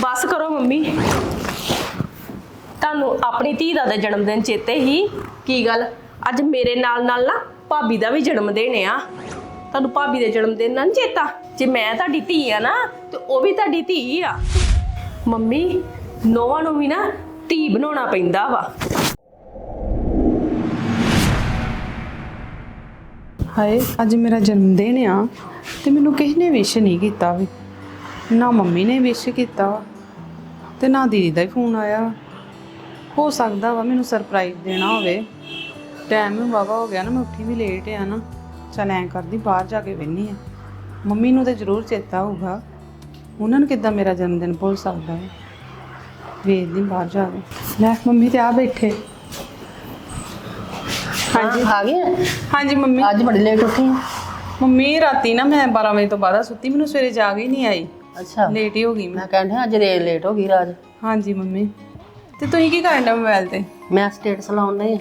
ਬਸ ਕਰੋ ਮੰਮੀ। ਤੁਹਾਨੂੰ ਆਪਣੀ ਧੀ ਦਾ ਤਾਂ ਜਨਮ ਦਿਨ ਚੇਤੇ ਹੀ। ਕੀ ਗੱਲ? ਅੱਜ ਮੇਰੇ ਨਾਲ ਨਾਲ ਨਾ ਭਾਬੀ ਦਾ ਵੀ ਜਨਮ ਦਿਨ ਆ। ਤੁਹਾਨੂੰ ਭਾਬੀ ਦੇ ਜਨਮ ਦਿਨ ਨਾ ਚੇਤਾ? ਜੇ ਮੈਂ ਤੁਹਾਡੀ ਧੀ ਆ ਨਾ, ਤੇ ਉਹ ਵੀ ਤੁਹਾਡੀ ਧੀ ਆ। ਮੰਮੀ, ਨੋਵਾਂ ਨੂੰ ਵੀ ਨਾ ਧੀ ਬਣਾਉਣਾ ਪੈਂਦਾ ਵਾ। ਹਾਏ, ਅੱਜ ਮੇਰਾ ਜਨਮ ਦਿਨ ਆ, ਤੇ ਮੈਨੂੰ ਕਿਸੇ ਨੇ ਵਿਸ਼ ਨਹੀਂ ਕੀਤਾ ਵੀ। ਨਾ ਮੰਮੀ ਨੇ ਵਿਸ਼ ਕੀਤਾ ਵਾ, ਤੇ ਨਾ ਦੀਦੀ ਦਾ ਹੀ ਫੋਨ ਆਇਆ। ਹੋ ਸਕਦਾ ਵਾ ਮੈਨੂੰ ਸਰਪ੍ਰਾਈਜ਼ ਦੇਣਾ ਹੋਵੇ। ਟਾਈਮ ਵਾਵਾ ਹੋ ਗਿਆ ਨਾ ਮੈਂ ਉੱਠੀ ਵੀ ਲੇਟ ਆ ਨਾ। ਚੱਲ ਐਂ ਕਰਦੀ ਬਾਹਰ ਜਾ ਕੇ ਵੇਹਨੀ ਆ। ਮੰਮੀ ਨੂੰ ਤੇ ਜ਼ਰੂਰ ਚੇਤਾ ਹੋਊਗਾ। ਉਹਨਾਂ ਨੂੰ ਕਿੱਦਾਂ ਮੇਰਾ ਜਨਮ ਦਿਨ ਭੁੱਲ ਸਕਦਾ ਹੈ ਵੇਖਦੀ ਬਾਹਰ ਜਾ ਕੇ। ਲੈ ਮੰਮੀ ਤੇ ਆ ਬੈਠੇ। ਹਾਂਜੀ। ਆ ਗਏ? ਹਾਂਜੀ ਮੰਮੀ। ਅੱਜ ਬੜੀ ਲੇਟ ਉੱਠੀ। ਮੰਮੀ ਰਾਤੀ ਨਾ ਮੈਂ 12 ਵਜੇ ਤੋਂ ਬਾਅਦ ਸੁੱਤੀ ਮੈਨੂੰ ਸਵੇਰੇ ਜਾਗ ਹੀ ਨਹੀਂ ਆਈ। ਅੱਛਾ। ਲੇਟ ਹੀ ਹੋ ਗਈ ਮੈਂ। ਮੈਂ ਕਹਿੰਦਾ ਅੱਜ ਰੇ ਲੇਟ ਹੋ ਗਈ ਰਾਜ ਹਾਂਜੀ ਮੰਮੀ। ਤੇ ਤੁਸੀਂ ਕੀ ਕਰਨ ਦਾ ਮੋਬਾਈਲ ਤੇ? ਮੈਂ ਸਟੇਟਸ ਲਾਉਣ ਡਈ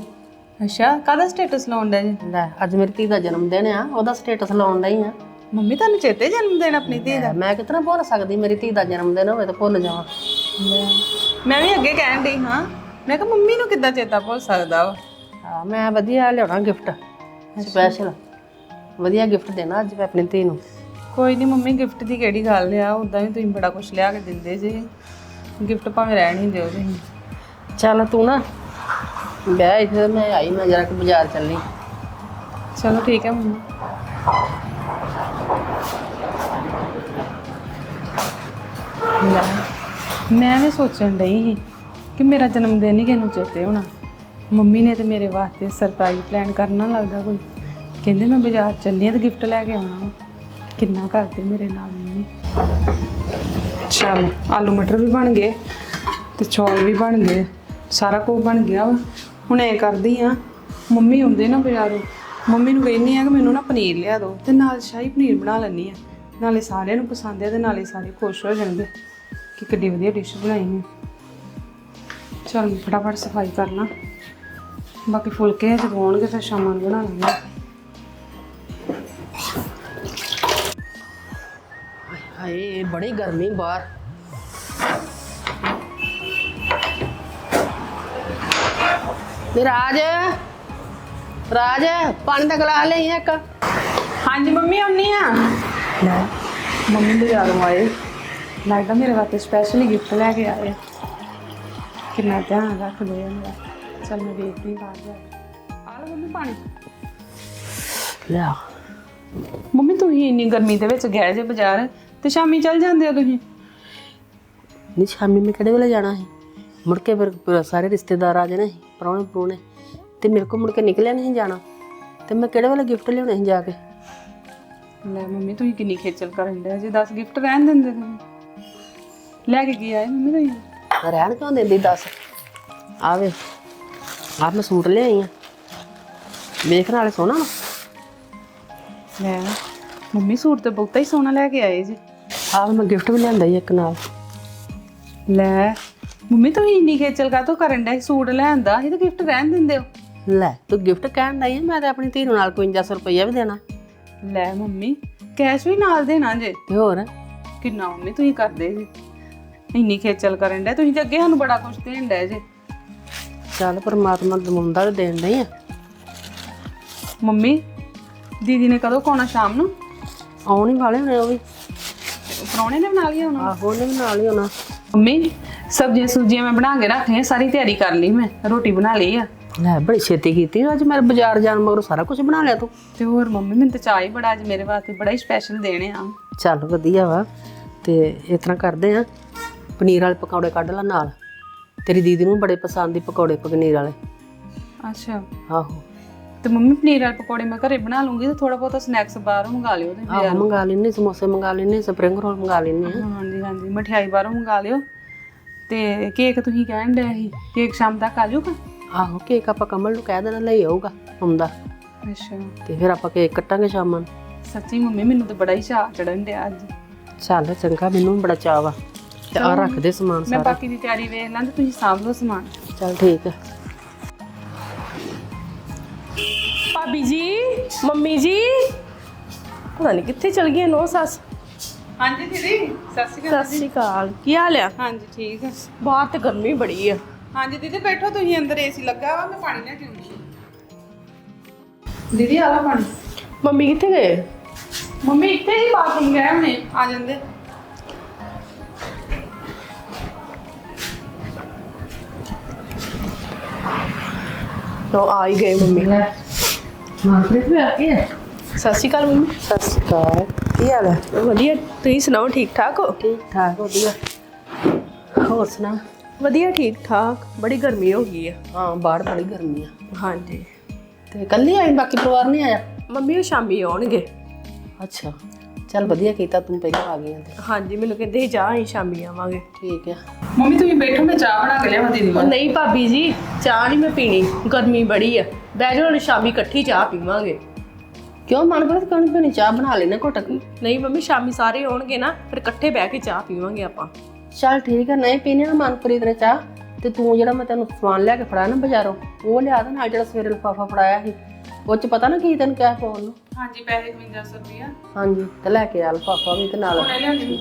ਅੱਛਾ ਕਾਹਦਾ ਸਟੇਟਸ ਲਾਉਣ ਦਾ ਜੀ ਲੈ ਅੱਜ ਮੇਰੀ ਧੀ ਦਾ ਜਨਮ ਦਿਨ ਆ ਉਹਦਾ ਸਟੇਟਸ ਲਾਉਣ ਡਈ ਆ। ਮੰਮੀ ਤੁਹਾਨੂੰ ਚੇਤੇ ਜਨਮ ਦਿਨ ਆਪਣੀ ਧੀ ਦਾ? ਮੈਂ ਕਿਤਨਾ ਭੁੱਲ ਸਕਦੀ ਮੇਰੀ ਧੀ ਦਾ ਜਨਮ ਦਿਨ ਹੋਵੇ ਤਾਂ ਭੁੱਲ ਜਾਵਾਂ। ਮੈਂ ਵੀ ਅੱਗੇ ਕਹਿਣ ਡਈ ਹਾਂ। ਮੈਂ ਕਿਹਾ ਮੰਮੀ ਨੂੰ ਕਿੱਦਾਂ ਚੇਤਾ ਭੁੱਲ ਸਕਦਾ ਵਾ? ਹਾਂ ਮੈਂ ਵਧੀਆ ਲਿਆਉਣਾ ਗਿਫਟ ਸਪੈਸ਼ਲ ਵਧੀਆ ਗਿਫਟ ਦੇਣਾ ਅੱਜ ਮੈਂ ਆਪਣੀ ਧੀ ਨੂੰ। ਕੋਈ ਨਹੀਂ ਮੰਮੀ ਗਿਫਟ ਦੀ ਕਿਹੜੀ ਗੱਲ ਆ? ਉਦਾਂ ਵੀ ਤੁਸੀਂ ਬੜਾ ਕੁਝ ਲਿਆ ਕੇ ਦਿੰਦੇ ਜੀ। ਗਿਫਟ ਭਾਵੇਂ ਰਹਿਣ ਹੀ ਦਿਓ ਤੁਸੀਂ। ਚੱਲ ਤੂੰ ਨਾ ਬਹਿ ਇੱਥੇ ਮੈਂ ਆਈ ਮੈਂ ਜਰਾ ਕਿ ਬਾਜ਼ਾਰ ਚੱਲੀ ਚਲੋ ਠੀਕ ਹੈ ਮੰਮੀ। ਲੈ, ਮੈਂ ਵੀ ਸੋਚਣ ਡਈ ਸੀ ਕਿ ਮੇਰਾ ਜਨਮ ਦਿਨ ਹੀ ਕਿਹਨੂੰ ਚੇਤੇ ਹੋਣਾ। ਮੰਮੀ ਨੇ ਤੇ ਮੇਰੇ ਵਾਸਤੇ ਸਰਪ੍ਰਾਈਜ਼ ਪਲਾਨ ਕਰਨਾ ਲੱਗਦਾ ਕੋਈ। ਕਹਿੰਦੇ ਮੈਂ ਬਾਜ਼ਾਰ ਚੱਲੀ ਆ ਤੇ ਗਿਫਟ ਲੈ ਕੇ ਆਉਣਾ। ਵਾ। ਕਿੰਨਾ ਕਰਦੇ ਮੇਰੇ ਨਾਲ ਮੰਮੀ ਚਲ, ਆਲੂ ਮਟਰ ਵੀ ਬਣ ਗਏ ਤੇ ਚੌਲ ਵੀ ਬਣ ਗਏ, ਸਾਰਾ ਕੁਝ ਬਣ ਗਿਆ ਵਾ। ਹੁਣ ਐ ਕਰਦੀ ਆ। ਮੰਮੀ ਹੁੰਦੇ ਨਾ ਬਾਜ਼ਾਰੋਂ। ਮੰਮੀ ਨੂੰ ਕਹਿੰਦੀ ਆ ਕਿ ਮੈਨੂੰ ਨਾ ਪਨੀਰ ਲਿਆ ਦਿਓ ਤੇ ਨਾਲ ਸ਼ਾਹੀ ਪਨੀਰ ਬਣਾ ਲੈਣੀ ਆ। ਨਾਲੇ ਸਾਰਿਆਂ ਨੂੰ ਪਸੰਦ ਆ ਤੇ ਨਾਲੇ ਸਾਰੇ ਖੁਸ਼ ਹੋ ਜਾਣਗੇ ਕਿ ਕਿੱਡੀ ਵਧੀਆ ਡਿਸ਼ ਬਣਾਈ ਹੈ ਚਲ ਮੈਂ ਫਟਾਫਟ ਸਫ਼ਾਈ ਕਰਨਾ ਬਾਕੀ ਫੁਲਕੇ ਜਦੋਂ ਆਉਣਗੇ ਫਿਰ ਸ਼ਾਮਾਂ ਨੂੰ ਬਣਾ ਲਾਂਗੇ। ਹਾਏ ਬੜੀ ਗਰਮੀ ਬਾਹਰ। ਨੀ ਰਾਜ ਰਾਜ ਪਾਣੀ ਦਾ ਗਲਾਸ ਲਈ ਇੱਕ। ਹਾਂਜੀ ਮੰਮੀ ਆਉਣੀ ਆ। ਲੈ ਮੰਮੀ ਬਾਜ਼ਾਰੋਂ ਆਏ। ਲੱਗਦਾ ਮੇਰੇ ਵਾਸਤੇ ਸਪੈਸ਼ਲੀ ਗਿਫਟ ਲੈ ਕੇ ਆਏ ਆ। ਕਿੰਨਾ ਧਿਆਨ ਰੱਖਦੇ ਆ ਮੇਰਾ। ਚਲ ਮੈਂ ਵੇਖਦੀ ਬਾਹਰ ਜਾ ਕੇ ਆ ਲਓ ਮੰਮੀ ਪਾਣੀ। ਲਿਆ ਮੰਮੀ ਤੁਸੀਂ ਇੰਨੀ ਗਰਮੀ ਦੇ ਵਿੱਚ ਗਏ ਜੇ ਬਾਜ਼ਾਰ। ਤੇ ਸ਼ਾਮੀ ਚੱਲ ਜਾਂਦੇ ਹੋ ਤੁਸੀਂ? ਨੀ ਸ਼ਾਮੀ ਮੈਂ ਕਿਹੜੇ ਵੇਲੇ ਜਾਣਾ ਸੀ? ਮੁੜ ਕੇ ਫਿਰ ਫਿਰ ਸਾਰੇ ਰਿਸ਼ਤੇਦਾਰ ਆ ਜਾਣੇ ਸੀ ਪ੍ਰਾਹੁਣੇ ਤੇ ਮੇਰੇ ਕੋਲ ਮੁੜ ਕੇ ਨਿਕਲਿਆ ਨਹੀਂ ਜਾਣਾ। ਤੇ ਮੈਂ ਕਿਹੜੇ ਵੇਲੇ ਗਿਫਟ ਲਿਆਉਣੇ ਸੀ ਜਾ ਕੇ? ਲੈ ਮੰਮੀ ਤੁਸੀਂ ਕਿੰਨੀ ਖੇਚਲ ਕਰਨ ਦੇ ਜੇ 10 ਗਿਫਟ ਰਹਿਣ ਦਿੰਦੇ ਤੁਸੀਂ। ਲੈ ਕੇ ਕੀ ਆਏ ਮੰਮੀ ਤੁਸੀਂ? ਰਹਿਣ ਕਿਉਂ ਦਿੰਦੀ ਦੱਸ? ਆਵੇ ਆਹ ਮੈਂ ਸੂਟ ਲਿਆਈ ਆ। ਵੇਖਣ ਵਾਲੇ ਸੋਹਣਾ। ਵਾ। ਲੈ ਮੰਮੀ ਸੂਟ ਤੇ ਬਹੁਤਾ ਹੀ ਸੋਹਣਾ ਲੈ ਕੇ ਆਏ ਜੀ। ਆਹ ਮੈਂ ਗਿਫਟ ਵੀ ਲਿਆਂਦਾ ਸੀ ਇੱਕ ਨਾਲ। ਲੈ ਮੰਮੀ ਤੁਸੀਂ ਇੰਨੀ ਖੇਚਲ ਕਾਤੋਂ ਕਰਨ ਦੇ ਸੂਟ ਲੈਂਦਾ ਇਹ ਤਾਂ ਗਿਫਟ ਰਹਿਣ ਦਿੰਦੇ ਹੋ। ਲੈ ਤੂੰ ਗਿਫਟ ਕਹਿਣ ਆ ਮੈਂ ਤਾਂ ਆਪਣੀ ਧੀ ਨੂੰ ਨਾਲ 5100 ਰੁਪਈਆ ਵੀ ਦੇਣਾ। ਲੈ ਮੰਮੀ ਕੈਸ਼ ਵੀ ਨਾਲ ਦੇਣਾ ਜੇ। ਤੇ ਹੋਰ? ਕਿੰਨਾ ਮੰਮੀ ਤੁਸੀਂ ਕਰਦੇ ਜੀ। ਇੰਨੀ ਖੇਚਲ ਕਰਨ ਦੇ ਤੁਸੀਂ ਤੇ ਅੱਗੇ ਸਾਨੂੰ ਬੜਾ ਕੁਝ ਦੇਣ ਦੇ ਜੇ। ਚੱਲ ਪਰਮਾਤਮਾ ਦਮੁੰਦਾ ਦੇਣ ਆ। ਮੰਮੀ ਦੀਦੀ ਨੇ ਕਦੋਂ ਕੋਣਾ ਸ਼ਾਮ ਨੂੰ? ਆਉਣ ਹੀ ਵਾਲੇ ਹੋਣੇ ਉਹ ਵੀ। ਪਰੌਣੇ ਨੇ ਬਣਾ ਲਿਆ ਹੁਣ? ਆਹੋ ਉਹਨੇ ਵੀ ਨਾਲ ਹੀ ਹੋਣਾ। ਮੰਮੀ ਸਬਜ਼ੀਆਂ ਸੁਬਜ਼ੀਆਂ ਮੈਂ ਬਣਾ ਕੇ ਰੱਖ ਲਈਆਂ ਸਾਰੀ ਤਿਆਰੀ ਕਰ ਲਈ ਮੈਂ ਰੋਟੀ ਬਣਾ ਲਈ ਆ। ਲੈ ਬੜੀ ਛੇਤੀ ਕੀਤੀ ਅੱਜ ਮੈਂ ਬਾਜ਼ਾਰ ਜਾਣ ਮਗਰੋਂ ਸਾਰਾ ਕੁਝ ਬਣਾ ਲਿਆ ਤੂੰ। ਤੇ ਹੋਰ ਮੰਮੀ ਮੈਨੂੰ ਤਾਂ ਚਾਹ ਹੀ ਬੜਾ ਅੱਜ ਮੇਰੇ ਵਾਸਤੇ ਬੜਾ ਹੀ ਸਪੈਸ਼ਲ ਦੇਣੇ ਆ। ਚੱਲ ਵਧੀਆ ਵਾ। ਤੇ ਇਸ ਤਰ੍ਹਾਂ ਕਰਦੇ ਆ ਪਨੀਰ ਵਾਲੇ ਪਕੌੜੇ ਕੱਢ ਲੈ ਨਾਲ। ਤੇਰੀ ਦੀਦੀ ਨੂੰ ਬੜੇ ਪਸੰਦ ਹੀ ਪਕੌੜੇ ਪਨੀਰ ਵਾਲੇ। ਅੱਛਾ। ਆਹੋ। ਤੇ ਮੰਮੀ ਪਨੀਰ ਵਾਲੇ ਪਕੌੜੇ ਮੈਂ ਘਰੇ ਬਣਾ ਲੂੰਗੀ ਤੇ ਥੋੜਾ ਬਹੁਤਾ ਸਨੈਕਸ ਬਾਹਰੋਂ ਮੰਗਾ ਲਿਓ ਤੇ ਆਹੋ ਮੰਗਾ ਲੈਨੇ ਸਮੋਸੇ ਮੰਗਾ ਲੈਨੇ ਸਪਰਿੰਗ ਰੋਲ ਮੰਗਾ ਲੈਨੇ ਆ। ਹਾਂਜੀ ਹਾਂਜੀ ਮਠਿਆਈ ਬਾਹਰੋਂ ਮੰਗਾ ਲਿਓ। ਤੇ ਕੇਕ ਤੁਸੀਂ ਕਹਿਣ ਡਿਆ ਸੀ ਕੇਕ ਸ਼ਾਮ ਤੱਕ ਆ ਜਾਊਗਾ? ਆਹੋ ਕੇਕ ਆਪਾਂ ਕਮਲ ਨੂੰ ਕਹਿ ਦੇਣਾ ਲਈ ਆਊਗਾ ਹੁੰਦਾ ਅੱਛਾ। ਤੇ ਫਿਰ ਆਪਾਂ ਕੇਕ ਕੱਟਾਂਗੇ ਸ਼ਾਮਾਂ ਨੂੰ। ਸੱਚੀ ਮੰਮੀ ਮੈਨੂੰ ਤਾਂ ਬੜਾ ਹੀ ਚਾਅ ਚੜਨ ਡਿਆ ਅੱਜ। ਚੱਲ ਚੰਗਾ ਮੈਨੂੰ ਵੀ ਬੜਾ ਚਾਅ ਵਾ। ਤੇ ਆ ਰੱਖ ਦੇ ਸਮਾਨ ਮੈਂ ਸਾਰਾ। ਬਾਕੀ ਦੀ ਤਿਆਰੀ ਵੇਖ ਲਾਂ ਤੇ ਤੁਸੀਂ ਸਾਂਭ ਲਓ ਸਮਾਨ। ਚੱਲ ਠੀਕ ਹੈ ਭਾਬੀ ਜੀ ਮੰਮੀ ਜੀ। ਪਤਾ ਨਹੀਂ ਕਿੱਥੇ ਚਲ ਗਈ ਨੋ ਸੱਸ। ਹਾਂਜੀ ਦੀਦੀ ਸਤਿ ਸ਼੍ਰੀ ਅਕਾਲ ਸਤਿ ਸ਼੍ਰੀ ਅਕਾਲ। ਕੀ ਹਾਲ ਆ? ਹਾਂਜੀ ਠੀਕ ਹੈ ਬਾਹਰ ਤੇ ਗਰਮੀ ਬੜੀ ਆ। ਹਾਂਜੀ ਦੀਦੀ ਬੈਠੋ ਤੁਸੀਂ ਅੰਦਰ ਏਸੀ ਲੱਗਾ ਵਾ ਮੈਂ ਪਾਣੀ ਲੈ ਕੇ ਆਉਂਦੀ ਦੀਦੀ ਆਲਾ ਪਾਣੀ। ਮੰਮੀ ਕਿੱਥੇ ਗਏ? ਮੰਮੀ ਇੱਥੇ ਹੀ ਬਾਥਰੂਮ ਗਏ ਹੁਣੇ। ਆ ਜਾਂਦੇ। ਉਹ ਆ ਹੀ ਗਏ ਮੰਮੀ। ਮਨਪ੍ਰੀਤ ਵੀ ਆ ਗਈ ਹੈ? ਸਤਿ ਸ਼੍ਰੀ ਅਕਾਲ ਮੰਮੀ। ਸਤਿ ਸ਼੍ਰੀ ਅਕਾਲ। ਕੀ ਹਾਲ ਹੈ? ਵਧੀਆ ਤੁਸੀਂ ਸੁਣਾਓ ਠੀਕ ਠਾਕ ਹੋ? ਠੀਕ ਠਾਕ ਵਧੀਆ। ਹੋਰ ਸੁਣਾ ਵਧੀਆ ਠੀਕ ਠਾਕ। ਬੜੀ ਗਰਮੀ ਹੋ ਗਈ ਆ। ਹਾਂ ਬਾਹਰ ਬੜੀ ਗਰਮੀ ਆ। ਹਾਂਜੀ। ਤੇ ਕੱਲੀ ਆਈ ਬਾਕੀ ਪਰਿਵਾਰ ਨਹੀਂ ਆਇਆ? ਮੰਮੀ ਉਹ ਸ਼ਾਮੀ ਆਉਣਗੇ। ਅੱਛਾ। ਚੱਲ ਵਧੀਆ ਕੀਤਾ ਤੂੰ ਪਹਿਲਾਂ ਆ ਗਈ ਆਂ ਤੇ। ਹਾਂਜੀ ਮੈਨੂੰ ਕਹਿੰਦੇ ਸੀ ਜਾ ਅਸੀਂ ਸ਼ਾਮੀ ਆਵਾਂਗੇ। ਠੀਕ ਆ। ਮੰਮੀ ਤੁਸੀਂ ਬੈਠੋ ਮੈਂ ਚਾਹ ਬਣਾ ਕੇ ਲਿਆਵਾਂ ਦੀਦੀ ਉਹ ਨਹੀਂ ਭਾਬੀ ਜੀ ਚਾਹ ਨਹੀਂ ਮੈਂ ਪੀਣੀ। ਗਰਮੀ ਬੜੀ ਆ। ਬਹਿ ਜਾਓ ਹੁਣ ਸ਼ਾਮੀ ਇਕੱਠੀ ਚਾਹ ਪੀਵਾਂਗੇ। ਕਿਉਂ ਮਨਪ੍ਰੀਤ ਨੀ ਪੀਣੀ? ਚਾਹ ਬਣਾ ਲੈਣਾ ਘੁੱਟ ਕੇ। ਨਹੀਂ ਮੰਮੀ ਸ਼ਾਮੀ ਸਾਰੇ ਆਉਣਗੇ ਨਾ ਫਿਰ ਇਕੱਠੇ ਬਹਿ ਕੇ ਚਾਹ ਪੀਵਾਂਗੇ ਆਪਾਂ। ਚੱਲ ਠੀਕ ਹੈ ਨਹੀਂ ਪੀਣੀ ਨਾ ਮਨਪ੍ਰੀਤ ਨੇ ਚਾਹ ਤੇ ਤੂੰ ਜਿਹੜਾ ਮੈਂ ਤੈਨੂੰ ਸਮਾਨ ਲਿਆ ਕੇ ਫੜਾਇਆ ਨਾ ਬਾਜ਼ਾਰੋਂ ਉਹ ਲਿਆ ਦੇ ਨਾਲ ਜਿਹੜਾ ਸਵੇਰੇ ਲਿਫਾਫਾ ਫੜਾਇਆ ਸੀ। ਉਹ ਚ ਪਤਾ ਨਾ ਕੀ ਤੈਨੂੰ ਕਿਹਾ ਪਾਉਣ ਨੂੰ? ਹਾਂਜੀ ਪੈਸੇ 5500 ਰੁਪਇਆ ਹਾਂਜੀ ਤੇ ਲੈ ਕੇ ਆ ਲਿਫਾਫਾ ਵੀ ਤੇ ਨਾਲ। ਹੁਣੇ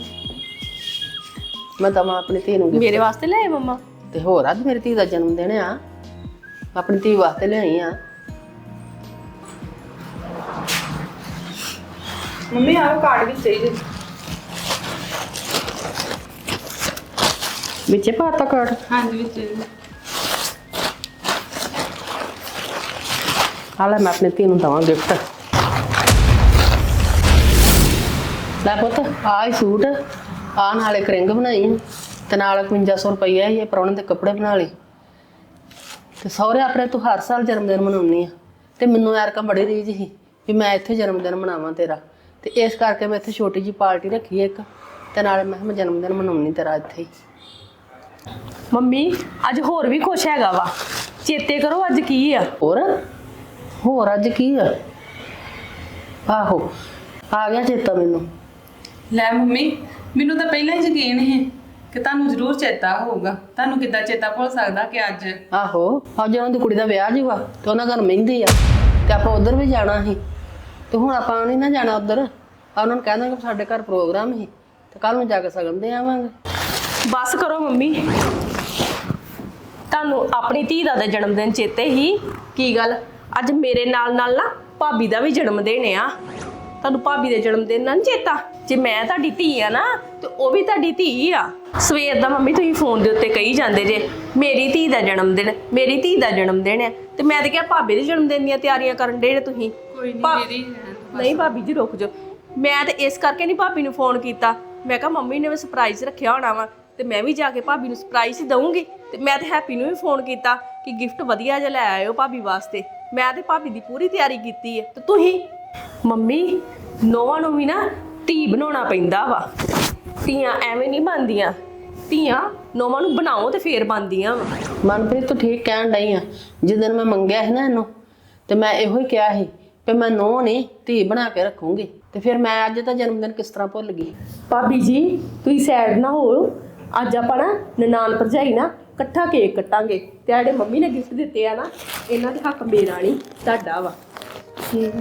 ਮੈਂ ਤਾਂ ਆਪਣੀ ਧੀ ਨੂੰ ਮੇਰੇ ਵਾਸਤੇ ਲੈ ਆਏ ਮੰਮਾ? ਤੇ ਹੋਰ ਅੱਜ ਮੇਰੀ ਧੀ ਦਾ ਜਨਮ ਦਿਨ ਆ। ਆਪਣੀ ਧੀ ਵਾਸਤੇ ਲਿਆਈ ਆ। ਮੰਮੀ ਆਹ ਕਾਰਡ ਵੀ ਚਾਹੀਦੇ ਵਿੱਚੇ ਪਾਤਾ ਕਾਰਡ? ਹਾਂਜੀ ਵਿੱਚ ਚਾਹੀਦੇ ਆ ਲੈ ਮੈਂ ਆਪਣੀ ਧੀ ਨੂੰ ਦਵਾਂ ਗਿਫਟ ਲੈ ਪੁੱਤ ਆਹ ਹੀ ਸੂਟ। ਆ ਨਾਲੇ ਕਰਿੰਗ ਬਣਾਈ ਆ, ਤੇ ਨਾਲ 5500 ਰੁਪਈਆ ਇਹ ਪ੍ਰਾਹੁਣੇ ਦੇ ਕੱਪੜੇ ਬਣਾ ਲਈ ਤੇ ਸਹੁਰੇ ਆਪਣੇ ਤੂੰ ਹਰ ਸਾਲ ਜਨਮ ਦਿਨ ਮਨਾਉਣੀ ਆ। ਤੇ ਮੈਨੂੰ ਯਾਰ ਕਾ ਬੜੀ ਰੀਝ ਸੀ ਵੀ ਮੈਂ ਇੱਥੇ ਜਨਮ ਦਿਨ ਮਨਾਵਾਂ ਤੇਰਾ। ਤੇ ਇਸ ਕਰਕੇ ਮੈਂ ਇੱਥੇ ਛੋਟੀ ਜੀ ਪਾਰਟੀ ਰੱਖੀ ਇੱਕ। ਤੇ ਨਾਲੇ ਮੈਂ ਮੈਂ ਜਨਮ ਦਿਨ ਮਨਾਉਣੀ ਤੇਰਾ ਇੱਥੇ ਹੀ। ਮੰਮੀ ਅੱਜ ਹੋਰ ਵੀ ਕੁਛ ਹੈਗਾ ਵਾ। ਚੇਤੇ ਕਰੋ ਅੱਜ ਕੀ ਆ। ਹੋਰ? ਹੋਰ ਅੱਜ ਕੀ ਆ? ਆਹੋ ਆ ਗਿਆ ਚੇਤਾ ਮੈਨੂੰ। ਲੈ ਮੰਮੀ ਮੈਨੂੰ ਤਾਂ ਪਹਿਲਾਂ ਹੀ ਯਕੀਨ ਸੀ ਕਿ ਤੁਹਾਨੂੰ ਜ਼ਰੂਰ ਚੇਤਾ ਹੋਊਗਾ। ਤੁਹਾਨੂੰ ਕਿੱਦਾਂ ਚੇਤਾ ਭੁੱਲ ਸਕਦਾ ਕਿ ਅੱਜ ਆਹੋ ਅੱਜ ਉਹਨਾਂ ਦੀ ਕੁੜੀ ਦਾ ਵਿਆਹ ਜੂਗਾ ਤੇ ਉਹਨਾਂ ਘਰ ਮਹਿੰਦੀ ਆ ਤੇ ਆਪਾਂ ਉਧਰ ਵੀ ਜਾਣਾ ਸੀ। ਤੇ ਹੁਣ ਆਪਾਂ ਨਹੀਂ ਨਾ ਜਾਣਾ ਉਧਰ। ਆ ਉਹਨਾਂ ਨੂੰ ਕਹਿੰਦਾ ਕਿ ਸਾਡੇ ਘਰ ਪ੍ਰੋਗਰਾਮ ਸੀ ਤੇ ਕੱਲ ਨੂੰ ਜਾ ਕੇ ਸਗਨ ਦੇ ਆਵਾਂਗੇ। ਬਸ ਕਰੋ ਮੰਮੀ। ਤੁਹਾਨੂੰ ਆਪਣੀ ਧੀ ਦਾ ਤਾਂ ਜਨਮ ਦਿਨ ਚੇਤੇ ਹੀ। ਕੀ ਗੱਲ? ਅੱਜ ਮੇਰੇ ਨਾਲ ਨਾਲ ਨਾ ਭਾਬੀ ਦਾ ਵੀ ਜਨਮ ਦਿਨ ਆ। ਤੁਹਾਨੂੰ ਭਾਬੀ ਦੇ ਜਨਮ ਦਿਨ ਨਾਲ ਨੀ ਚੇਤਾ? ਜੇ ਮੈਂ ਤੁਹਾਡੀ ਧੀ ਆ ਨਾ ਤੇ ਉਹ ਵੀ ਤੁਹਾਡੀ ਧੀ ਆ। ਸਵੇਰ ਦਾ ਮੰਮੀ ਤੁਸੀਂ ਫੋਨ ਦੇ ਉੱਤੇ ਕਹੀ ਜਾਂਦੇ ਜੇ ਮੇਰੀ ਧੀ ਦਾ ਜਨਮ ਦਿਨ ਮੇਰੀ ਧੀ ਦਾ ਜਨਮ ਦਿਨ ਹੈ ਤੇ ਮੈਂ ਤੇ ਕਿਹਾ ਭਾਬੀ ਦੇ ਜਨਮ ਦਿਨ ਦੀਆਂ ਤਿਆਰੀਆਂ ਕਰਨ ਦੇ ਜੇ ਤੁਸੀਂ? ਕੋਈ ਨਹੀਂ ਦੀਦੀ ਰਹਿਣ ਨਹੀਂ ਭਾਬੀ ਜੀ ਰੁਕ ਜਾਓ। ਮੈਂ ਤੇ ਇਸ ਕਰਕੇ ਨਹੀਂ ਭਾਬੀ ਨੂੰ ਫੋਨ ਕੀਤਾ। ਮੈਂ ਕਿਹਾ ਮੰਮੀ ਨੇ ਵੀ ਸਰਪ੍ਰਾਈਜ਼ ਰੱਖਿਆ ਹੋਣਾ ਵਾ ਤੇ ਮੈਂ ਵੀ ਜਾ ਕੇ ਭਾਬੀ ਨੂੰ ਸਰਪ੍ਰਾਈਜ਼ ਹੀ ਦਊਂਗੀ। ਤੇ ਮੈਂ ਤੇ ਹੈਪੀ ਨੂੰ ਵੀ ਫੋਨ ਕੀਤਾ ਕਿ ਗਿਫਟ ਵਧੀਆ ਜਿਹਾ ਲੈ ਆਇਓ ਭਾਬੀ ਵਾਸਤੇ। ਮੈਂ ਤੇ ਭਾਬੀ ਦੀ ਪੂਰੀ ਤਿਆਰੀ ਕੀਤੀ ਹੈ। ਤੇ ਤੁਸੀਂ? ਮੰਮੀ ਨੋਵਾਂ ਨੂੰ ਵੀ ਨਾ ਧੀ ਬਣਾਉਣਾ ਪੈਂਦਾ ਵਾ। ਧੀਆਂ ਐਵੇਂ ਨਹੀਂ ਬਣਦੀਆਂ। ਧੀਆਂ ਨੋਵਾਂ ਨੂੰ ਬਣਾਓ ਤੇ ਫੇਰ ਬਣਦੀਆਂ ਵਾ। ਮਨਪ੍ਰੀਤ ਤੂੰ ਠੀਕ ਕਹਿਣ ਡਈ ਆ। ਜਿਸ ਦਿਨ ਮੈਂ ਮੰਗਿਆ ਸੀ ਨਾ ਇਹਨੂੰ ਤੇ ਮੈਂ ਇਹੋ ਹੀ ਕਿਹਾ ਸੀ ਕਿ ਮੈਂ ਨੋ ਨਹੀਂ ਧੀ ਬਣਾ ਕੇ ਰੱਖੂੰਗੀ। ਤੇ ਫਿਰ ਮੈਂ ਅੱਜ ਦਾ ਜਨਮ ਦਿਨ ਕਿਸ ਤਰ੍ਹਾਂ ਭੁੱਲ ਗਈ। ਭਾਬੀ ਜੀ ਤੁਸੀਂ ਸੈਡ ਨਾ ਹੋ ਅੱਜ ਆਪਾਂ ਨਾ ਨਨਾਣ ਭਰਜਾਈ ਨਾ ਇਕੱਠਾ ਕੇਕ ਕੱਟਾਂਗੇ। ਤੇ ਆ ਜਿਹੜੇ ਮੰਮੀ ਨੇ ਗਿਫਟ ਦਿੱਤੇ ਆ ਨਾ ਇਹਨਾਂ ਦੇ ਹੱਕ ਮੇਰਾ ਨਹੀਂ ਤੁਹਾਡਾ ਵਾ। ਠੀਕ।